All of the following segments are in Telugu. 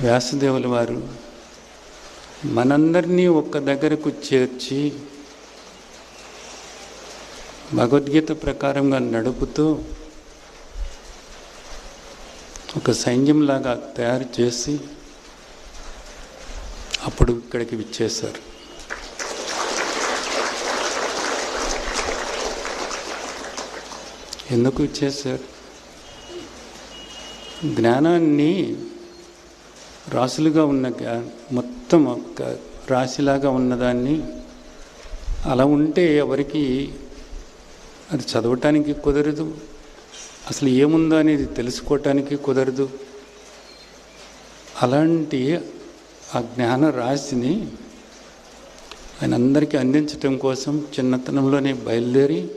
వ్యాసదేవుల వారు మనందరినీ ఒక్క దగ్గరకు చేర్చి భగవద్గీత ప్రకారంగా నడుపుతూ ఒక సైన్యంలాగా తయారు చేసి అప్పుడు ఇక్కడికి విచ్చేశారు. ఎందుకు ఇచ్చేశారు జ్ఞానాన్ని రాసులుగా ఉన్న మొత్తం ఒక రాశిలాగా ఉన్నదాన్ని అలా ఉంటే ఎవరికి అది చదవటానికి కుదరదు. అసలు ఏముందో అనేది తెలుసుకోవటానికి కుదరదు. అలాంటి ఆ జ్ఞాన రాశిని ఆయన అందరికీ అందించటం కోసం చిన్నతనంలోనే బయలుదేరి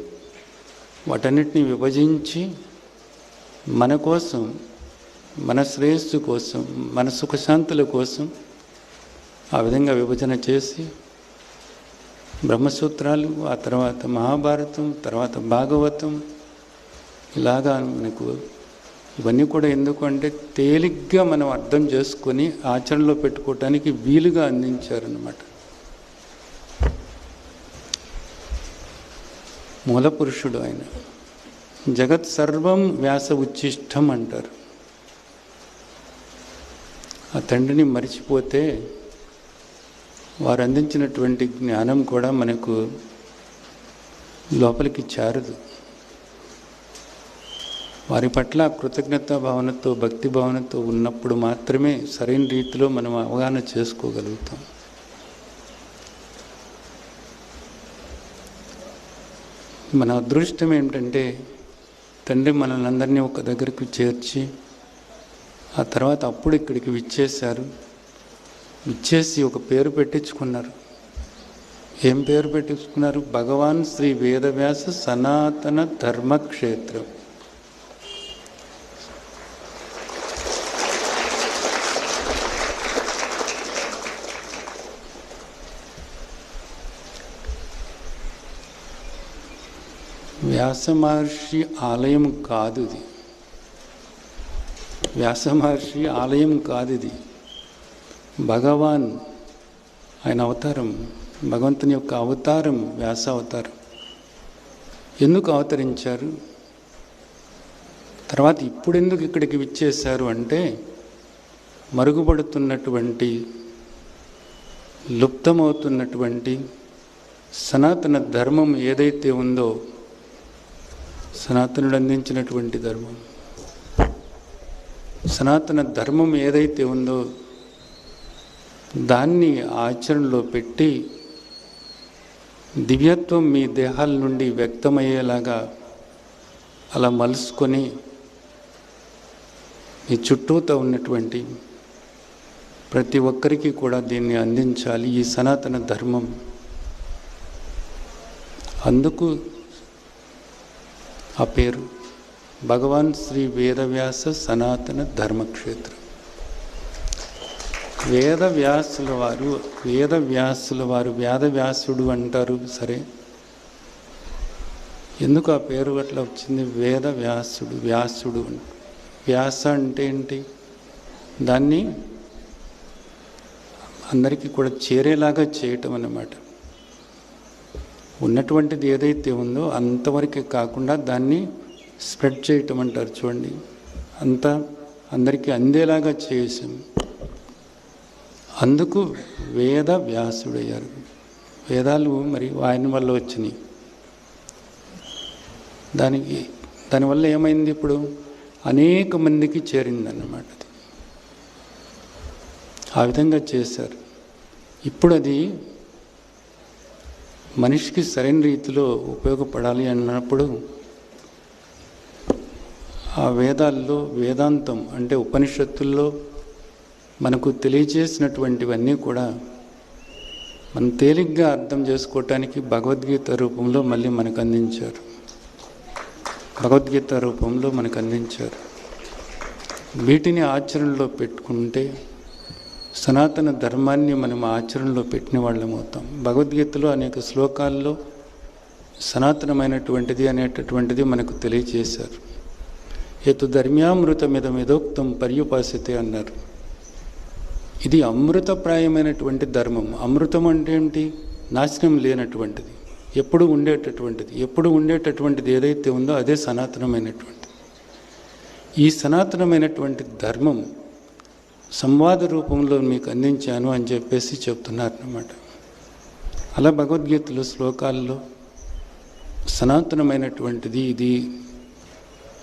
వాటన్నిటిని విభజించి మన కోసం మన శ్రేయస్సు కోసం మన సుఖశాంతుల కోసం ఆ విధంగా విభజన చేసి బ్రహ్మసూత్రాలు ఆ తర్వాత మహాభారతం తర్వాత భాగవతం ఇలాగా మనకు ఇవన్నీ కూడా ఎందుకు అంటే తేలిగ్గా మనం అర్థం చేసుకొని ఆచరణలో పెట్టుకోవటానికి వీలుగా అందించారనమాట మూల పురుషుడు ఆయన జగత్ సర్వం వ్యాస ఉచ్ఛిష్టం అంటారు. ఆ తండ్రిని మరిచిపోతే వారు అందించినటువంటి జ్ఞానం కూడా మనకు లోపలికి చేరదు. వారి పట్ల కృతజ్ఞత భావనతో భక్తి భావనతో ఉన్నప్పుడు మాత్రమే సరైన రీతిలో మనం అవగాహన చేసుకోగలుగుతాం. మన అదృష్టం ఏమిటంటే తండ్రి మనల్ని అందరినీ ఒక దగ్గరికి చేర్చి ఆ తర్వాత అప్పుడు ఇక్కడికి విచ్చేశారు. విచ్చేసి ఒక పేరు పెట్టించుకున్నారు. ఏం పేరు పెట్టించుకున్నారు? భగవాన్ శ్రీ వేదవ్యాస సనాతన ధర్మక్షేత్రం. వ్యాస మహర్షి ఆలయం కాదు ఇది. వ్యాస మహర్షి ఆలయం కాదు ఇది భగవాన్ ఆయన అవతారం భగవంతుని యొక్క అవతారం వ్యాస అవతారం. ఎందుకు అవతరించారు? తర్వాత ఇప్పుడు ఎందుకు ఇక్కడికి విచ్చేశారు అంటే మరుగుపడుతున్నటువంటి లుప్తమవుతున్నటువంటి సనాతన ధర్మం ఏదైతే ఉందో సనాతనుడు అందించినటువంటి ధర్మం. సనాతన ధర్మం ఏదైతే ఉందో దాన్ని ఆచరణలో పెట్టి దివ్యత్వం మీ దేహాల నుండి వ్యక్తమయ్యేలాగా అలా మలుసుకొని మీ చుట్టూతో ఉన్నటువంటి ప్రతి ఒక్కరికి కూడా దీన్ని అందించాలి. ఈ సనాతన ధర్మం. అందుకు ఆ పేరు. భగవాన్ శ్రీ వేదవ్యాస సనాతన ధర్మక్షేత్రం. వేదవ్యాసుల వారు వేదవ్యాసుల వారు వేదవ్యాసుడు అంటారు సరే? ఎందుకు ఆ పేరు అట్లా వచ్చింది? వేదవ్యాసుడు వ్యాసుడు వ్యాస అంటే ఏంటి? దాన్ని అందరికీ కూడా చేరేలాగా చేయటం అన్నమాట. ఉన్నటువంటిది ఏదైతే ఉందో అంతవరకే కాకుండా దాన్ని స్ప్రెడ్ చేయటం అంటారు చూడండి. అంతా అందరికీ అందేలాగా చేసాం అందుకు వేద వ్యాసుడయ్యారు. వేదాలు మరి ఆయన వల్ల వచ్చినాయి. దానికి దానివల్ల ఏమైంది ఇప్పుడు? అనేక మందికి చేరిందన్నమాట అది. ఆ విధంగా చేశారు. ఇప్పుడు అది మనిషికి సరైన రీతిలో ఉపయోగపడాలి అన్నప్పుడు ఆ వేదాల్లో వేదాంతం అంటే ఉపనిషత్తుల్లో మనకు తెలియజేసినటువంటివన్నీ కూడా మనం తేలిగ్గా అర్థం చేసుకోవటానికి భగవద్గీత రూపంలో మళ్ళీ మనకు అందించారు. భగవద్గీత రూపంలో మనకు అందించారు. వీటిని ఆచరణలో పెట్టుకుంటే సనాతన ధర్మాన్ని మనం ఆచరణలో పెట్టిన వాళ్ళం అవుతాం. భగవద్గీతలో అనేక శ్లోకాల్లో సనాతనమైనటువంటిది అనేటటువంటిది మనకు తెలియజేశారు. హేతు ధర్మ్యామృతమిదమిదోక్తం పర్యుపాసితే అన్నారు. ఇది అమృతప్రాయమైనటువంటి ధర్మం. అమృతం అంటే ఏంటి నాశనం లేనటువంటిది. ఎప్పుడు ఉండేటటువంటిది. ఎప్పుడు ఉండేటటువంటిది ఏదైతే ఉందో అదే సనాతనమైనటువంటిది. ఈ సనాతనమైనటువంటి ధర్మం సంవాద రూపంలో మీకు అందించాను అని చెప్పేసి చెప్తున్నారన్నమాట. అలా భగవద్గీతలో శ్లోకాల్లో సనాతనమైనటువంటిది ఇది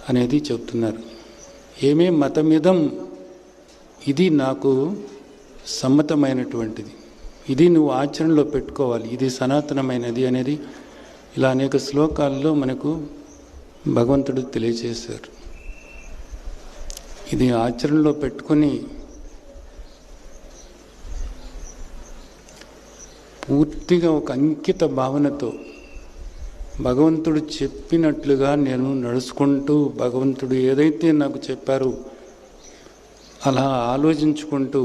అనేది చెప్తున్నారు ఏమే మతమిదం? ఇది నాకు సమ్మతమైనటువంటిది. ఇది నువ్వు ఆచరణలో పెట్టుకోవాలి. ఇది సనాతనమైనది అనేది ఇలా అనేక శ్లోకాల్లో మనకు భగవంతుడు తెలియజేశారు. ఇది ఆచరణలో పెట్టుకొని పూర్తిగా ఒక అంకిత భావనతో భగవంతుడు చెప్పినట్లుగా నేను నడుచుకుంటూ భగవంతుడు ఏదైతే నాకు చెప్పారో అలా ఆలోచించుకుంటూ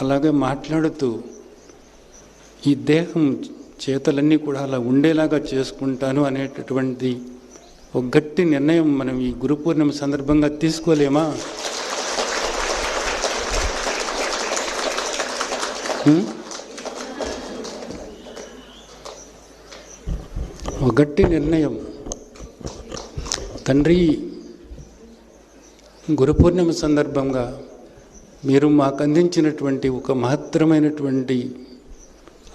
అలాగే మాట్లాడుతూ ఈ దేహం చేతలన్నీ కూడా అలా ఉండేలాగా చేసుకుంటాను అనేటటువంటి ఒక గట్టి నిర్ణయం మనం ఈ గురు పూర్ణిమ సందర్భంగా తీసుకోలేమా? ఒక గట్టి నిర్ణయం. తండ్రి గురు పూర్ణిమ సందర్భంగా మీరు మాకు అందించినటువంటి ఒక మహత్తరమైనటువంటి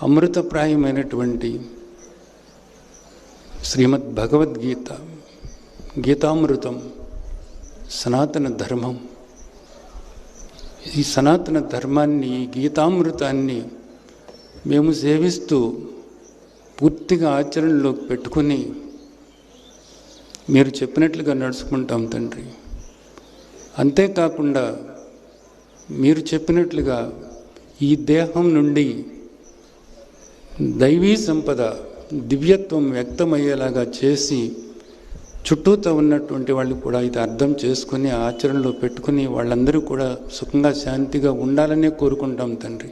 అమృతప్రాయమైనటువంటి శ్రీమద్ భగవద్గీత గీతామృతం సనాతన ధర్మం. ఈ సనాతన ధర్మాన్ని గీతామృతాన్ని మేము సేవిస్తూ పూర్తిగా ఆచరణలోకి పెట్టుకుని మీరు చెప్పినట్లుగా నడుచుకుంటాం తండ్రి. అంతేకాకుండా మీరు చెప్పినట్లుగా ఈ దేహం నుండి దైవీ సంపద దివ్యత్వం వ్యక్తమయ్యేలాగా చేసి చుట్టూతో ఉన్నటువంటి వాళ్ళు కూడా ఇది అర్థం చేసుకుని ఆచరణలో పెట్టుకుని వాళ్ళందరూ కూడా సుఖంగా శాంతిగా ఉండాలనే కోరుకుంటాం తండ్రి.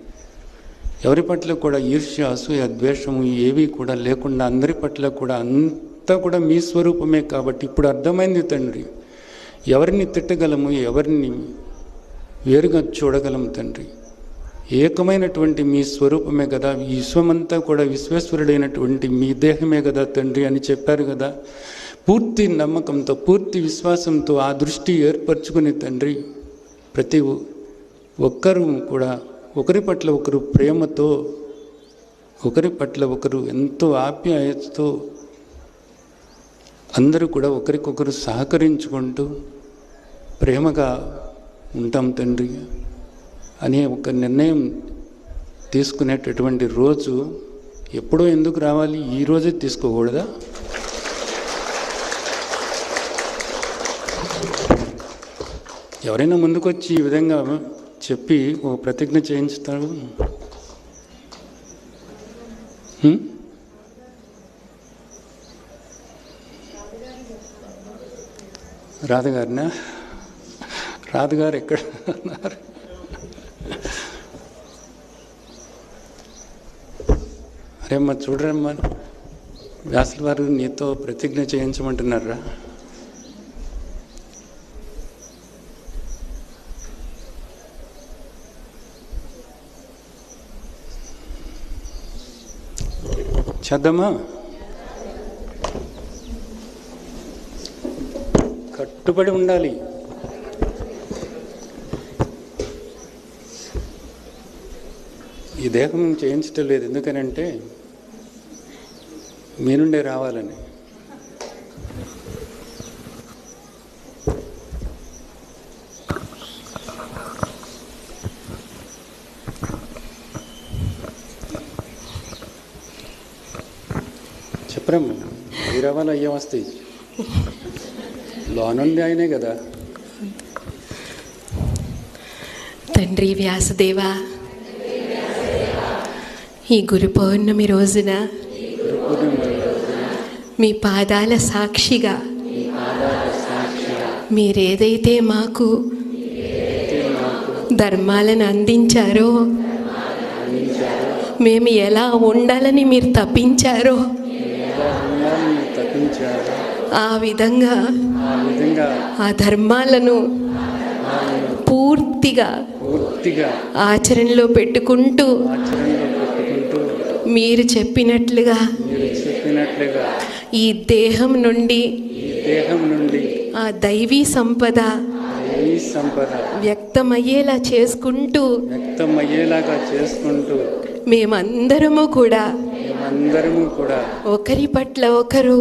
ఎవరి పట్ల కూడా ఈర్ష్య అసూయ ద్వేషము ఏవి కూడా లేకుండా అందరి పట్ల కూడా అంతా కూడా మీ స్వరూపమే కాబట్టి ఇప్పుడు అర్థమైంది తండ్రి. ఎవరిని తిట్టగలము ఎవరిని వేరుగా చూడగలము తండ్రి. ఏకమైనటువంటి మీ స్వరూపమే కదా విశ్వమంతా కూడా విశ్వేశ్వరుడైనటువంటి మీ దేహమే కదా తండ్రి అని చెప్పారు కదా. పూర్తి నమ్మకంతో పూర్తి విశ్వాసంతో ఆ దృష్టి ఏర్పరచుకుని తండ్రి ప్రతి ఒక్కరూ కూడా ఒకరి పట్ల ఒకరు ప్రేమతో ఒకరి పట్ల ఒకరు ఎంతో ఆప్యాయతతో అందరూ కూడా ఒకరికొకరు సహకరించుకుంటూ ప్రేమగా ఉంటాం తండ్రి అనే ఒక నిర్ణయం తీసుకునేటటువంటి రోజు ఎప్పుడో ఎందుకు రావాలి? ఈ రోజే తీసుకోకూడదా? ఎవరైనా ముందుకొచ్చి ఈ విధంగా చెప్పి ఒక ప్రతిజ్ఞ చేయించుతారు. రాధగారినా? రాధగారు ఎక్కడ ఉన్నారు? అరే అమ్మా చూడరమ్మా. వ్యాసుల వారు నీతో ప్రతిజ్ఞ చేయించమంటున్నారా చేద్దామా? కట్టుబడి ఉండాలి. ఈ దేహం చేయించటం లేదు. ఎందుకనంటే మీ నుండే రావాలని. చెప్పరమ్మా అవి అయ్యే వస్తాయి లోనుండి ఆయనే కదా తండ్రి వ్యాసదేవ ఈ గురు పౌర్ణమి రోజున మీ పాదాల సాక్షిగా మీరేదైతే మాకు ధర్మాలను అందించారో మేము ఎలా ఉండాలని మీరు తప్పించారో ఆ విధంగా ఆ ధర్మాలను పూర్తి పూర్తిగా పూర్తిగా ఆచరణలో పెట్టుకుంటూ మీరు చెప్పినట్లుగా ఈ దేహం నుండి దేహం నుండి ఆ దైవీ సంపద సంపద వ్యక్తమయ్యేలా చేసుకుంటూ వ్యక్తం అయ్యేలాగా చేసుకుంటూ మేమందరము కూడా మేమందరము కూడా ఒకరి పట్ల ఒకరు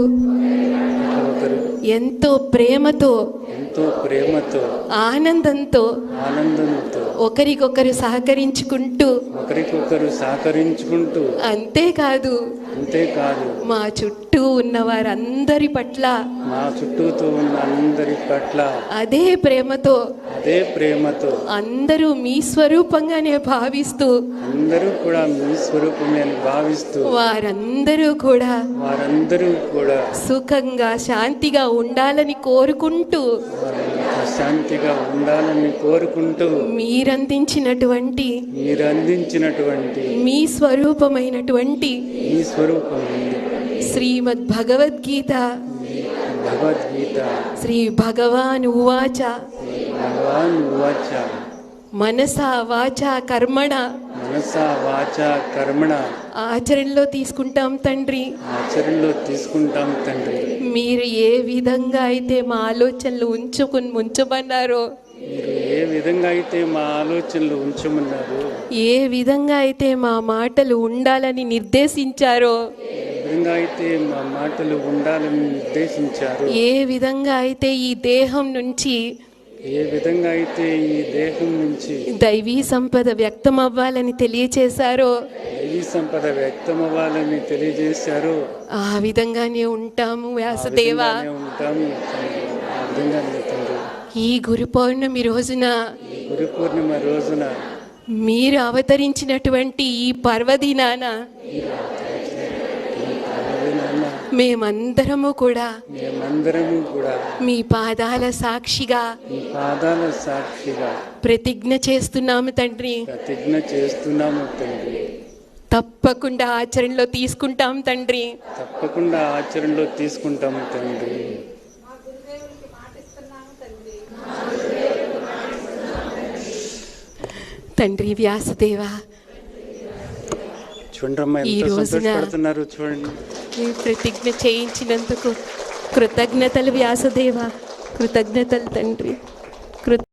ఒకరు ఎంతో ప్రేమతో ఎంతో ప్రేమతో ఆనందంతో ఆనందంతో ఒకరికొకరు సహకరించుకుంటూ ఒకరికొకరు సహకరించుకుంటూ అంతేకాదు అంతేకాదు. మా చుట్టూ ఉన్న వారందరి పట్ల మా చుట్టూతో ఉన్న అందరి పట్ల అదే ప్రేమతో అదే ప్రేమతో అందరూ మీ స్వరూపంగానే భావిస్తూ అందరూ కూడా మీ స్వరూపమే అని భావిస్తూ వారందరూ కూడా వారందరూ కూడా సుఖంగా శాంతిగా ఉండాలని కోరుకుంటూ శాంతిగా ఉండాలని కోరుకుంటూ మీరందించినటువంటి మీరు అందించినటువంటి మీ స్వరూపమైనటువంటి ఈ శ్రీమద్ భగవద్గీత భగవద్గీత శ్రీ భగవాన్ ఉవాచ భగవాన్ మనసా వాచ కర్మణ. మనస వాచ కర్మణ. ఆచరణలో తీసుకుంటాం తండ్రి. ఆచరణలో తీసుకుంటాం తండ్రి. మీరు ఏ విధంగా అయితే మా ఆలోచనలు ఉంచుకుని ఉంచమన్నారో మీరు ఏ విధంగా అయితే మా ఆలోచనలు ఉంచమన్నారు ఏ విధంగా అయితే మా మాటలు ఉండాలని నిర్దేశించారో ఏ విధంగా అయితే మా మాటలు ఉండాలని నిర్దేశించారు ఏ విధంగా అయితే ఈ దేహం నుంచి ఏ విధంగా అయితే ఈ దేహం నుంచి దైవీ సంపద వ్యక్తం అవ్వాలని తెలియచేశారో దైవీ సంపద వ్యక్తమవ్వాలని తెలియజేశారు ఆ విధంగానే ఉంటాము వ్యాసదేవా ఉంటాము. ఆ విధంగానే తండ్రి ఈ గురు పౌర్ణమి రోజున గురు పూర్ణిమ రోజున మీరు అవతరించినటువంటి ఈ పర్వదినాన మేమందరము కూడా మేమందరము కూడా మీ పాదాల సాక్షిగా మీ పాదాల సాక్షిగా ప్రతిజ్ఞ చేస్తున్నాము తండ్రి. ప్రతిజ్ఞ చేస్తున్నాము తండ్రి. తప్పకుండా ఆచరణలో తీసుకుంటాం తండ్రి. తప్పకుండా ఆచరణలో తీసుకుంటాము తండ్రి. తండ్రి వ్యాసదేవా. ఈ రోజున- మీ ప్రతిజ్ఞ చేయించినందుకు కృతజ్ఞతలు వ్యాసదేవా. కృతజ్ఞతలు తండ్రి. కృత